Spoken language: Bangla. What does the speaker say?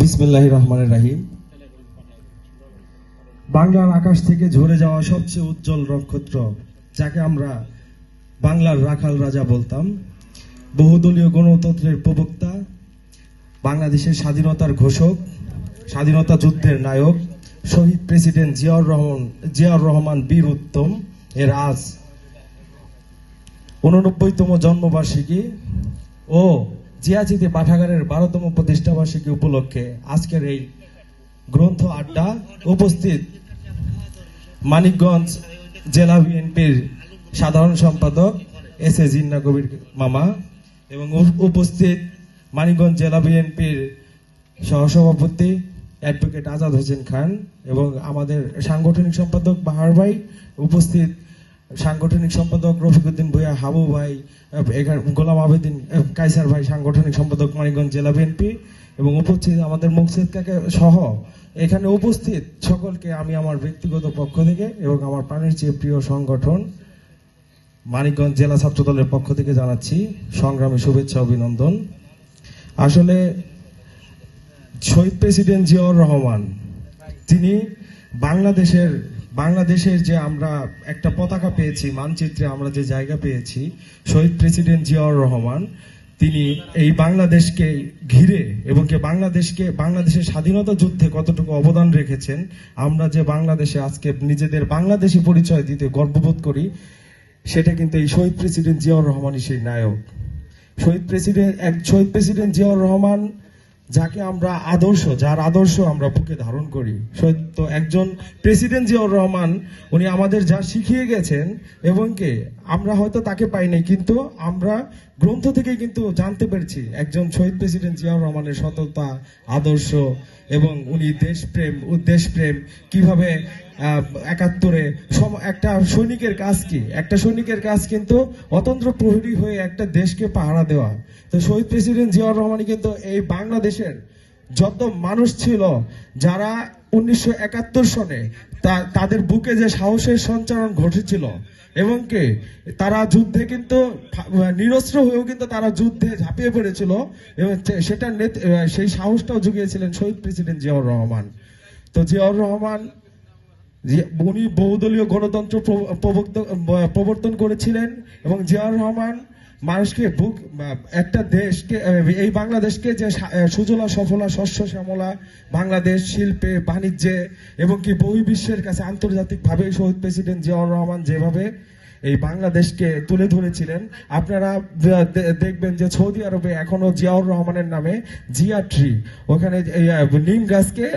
বিসমিল্লাহ রহমানের রাহিম। বাংলার আকাশ থেকে ঝরে যাওয়া সবচেয়ে উজ্জ্বল নক্ষত্র, যাকে আমরা বাংলার রাখাল রাজা বলতাম, বহুদলীয় গণতন্ত্রের প্রবক্তা, বাংলাদেশের স্বাধীনতার ঘোষক, স্বাধীনতা যুদ্ধের নায়ক, শহীদ প্রেসিডেন্ট জিয়াউর রহমান জিয়াউর রহমান বীর উত্তম, এর আজ উননব্বইতম জন্মবার্ষিকী ও জিয়াজিতে পাঠাগারের বারোতম প্রতিষ্ঠাবার্ষিকী উপলক্ষে আজকের এই গ্রন্থ আড্ডা উপস্থিত মানিকগঞ্জ জেলা বিএনপির সাধারণ সম্পাদক এস এ জিন্না কবির মামা এবং উপস্থিত মানিকগঞ্জ জেলা বিএনপির সহসভাপতি অ্যাডভোকেট আজাদ হোসেন খান এবং আমাদের সাংগঠনিক সম্পাদক বাহার ভাই উপস্থিত সাংগঠনিক সম্পাদক রফিকুদ্দিন ভুইয়া, হাবু ভাই গোলাম আবেদিন কাইসার ভাই, সাংগঠনিক সম্পাদক মানিকগঞ্জ জেলা বিএনপি এবং উপস্থিত আমাদের মুকসিদ কাকে সহ এখানে উপস্থিত সকলকে আমি আমার ব্যক্তিগত পক্ষ থেকে এবং আমার প্রাণের চেয়ে প্রিয় সংগঠন মানিকগঞ্জ জেলা ছাত্র দলের পক্ষ থেকে জানাচ্ছি সংগ্রামী শুভেচ্ছা, অভিনন্দন। আসলে শহীদ প্রেসিডেন্ট জিয়াউর রহমান, তিনি বাংলাদেশের বাংলাদেশের যে আমরা একটা পতাকা পেয়েছি, মানচিত্রে আমরা যে জায়গা পেয়েছি, শহীদ প্রেসিডেন্ট জিয়াউর রহমান, তিনি এই বাংলাদেশকে ঘিরে এবং কে বাংলাদেশকে, বাংলাদেশের স্বাধীনতা যুদ্ধে কতটুকু অবদান রেখেছেন, আমরা যে বাংলাদেশে আজকে নিজেদের বাংলাদেশি পরিচয় দিতে গর্ববোধ করি, সেটা কিন্তু এই শহীদ প্রেসিডেন্ট জিয়াউর রহমানই সেই নায়ক। শহীদ প্রেসিডেন্ট, এক শহীদ প্রেসিডেন্ট জিয়াউর রহমান যাকে আমরা আদর্শ, যার আদর্শ আমরা বুকে ধারণ করি। সত্য, একজন প্রেসিডেন্ট জিয়াউর রহমান, উনি আমাদের যা শিখিয়ে গেছেন, এবং কে? আমরা হয়তো তাকে পাইনি কিন্তু আমরা গ্রন্থ থেকে কিন্তু জানতে পেরেছি, একজন শহীদ প্রেসিডেন্ট জিয়াউর রহমানের সততা, আদর্শ, এবং উনি দেশপ্রেম ও দেশপ্রেম কীভাবে একাত্তরে। একটা সৈনিকের কাজ কি? একটা সৈনিকের কাজ কিন্তু অতন্ত্র প্রহরী হয়ে একটা দেশকে পাহারা দেওয়া। তো শহীদ প্রেসিডেন্ট জিয়াউর রহমানই কিন্তু এই বাংলাদেশের যত মানুষ ছিল, যারা উনিশশো একাত্তর সনে তাদের বুকে যে সাহসের সঞ্চারণ ঘটেছিল, এবং কে? তারা যুদ্ধে কিন্তু নিরস্ত্র হয়েও কিন্তু তারা যুদ্ধে ঝাঁপিয়ে পড়েছিল, এবং সেটা সেই সাহসটাও জুগিয়েছিলেন শহীদ প্রেসিডেন্ট জিয়াউর রহমান। তো জিয়াউর রহমান উনি বহুদলীয় গণতন্ত্র প্র- প্রবর্ত- প্রবর্তন করেছিলেন এবং জিয়াউর রহমান মানুষকে বুক একটা দেশকে এই বাংলাদেশকে যে সুজলা, সফলা, শস্য, শ্যামলা, বাংলাদেশ শিল্পে, বাণিজ্যে এবং কি বহির্বিশ্বের কাছে আন্তর্জাতিকভাবে শহীদ প্রেসিডেন্ট জিয়াউর রহমান যেভাবে এই বাংলাদেশকে তুলে ধরেছিলেন, আপনারা দেখবেন যে সৌদি আরবে এখনও জিয়াউর রহমানের নামে জিয়া ট্রি, ওখানে নিম গাছকে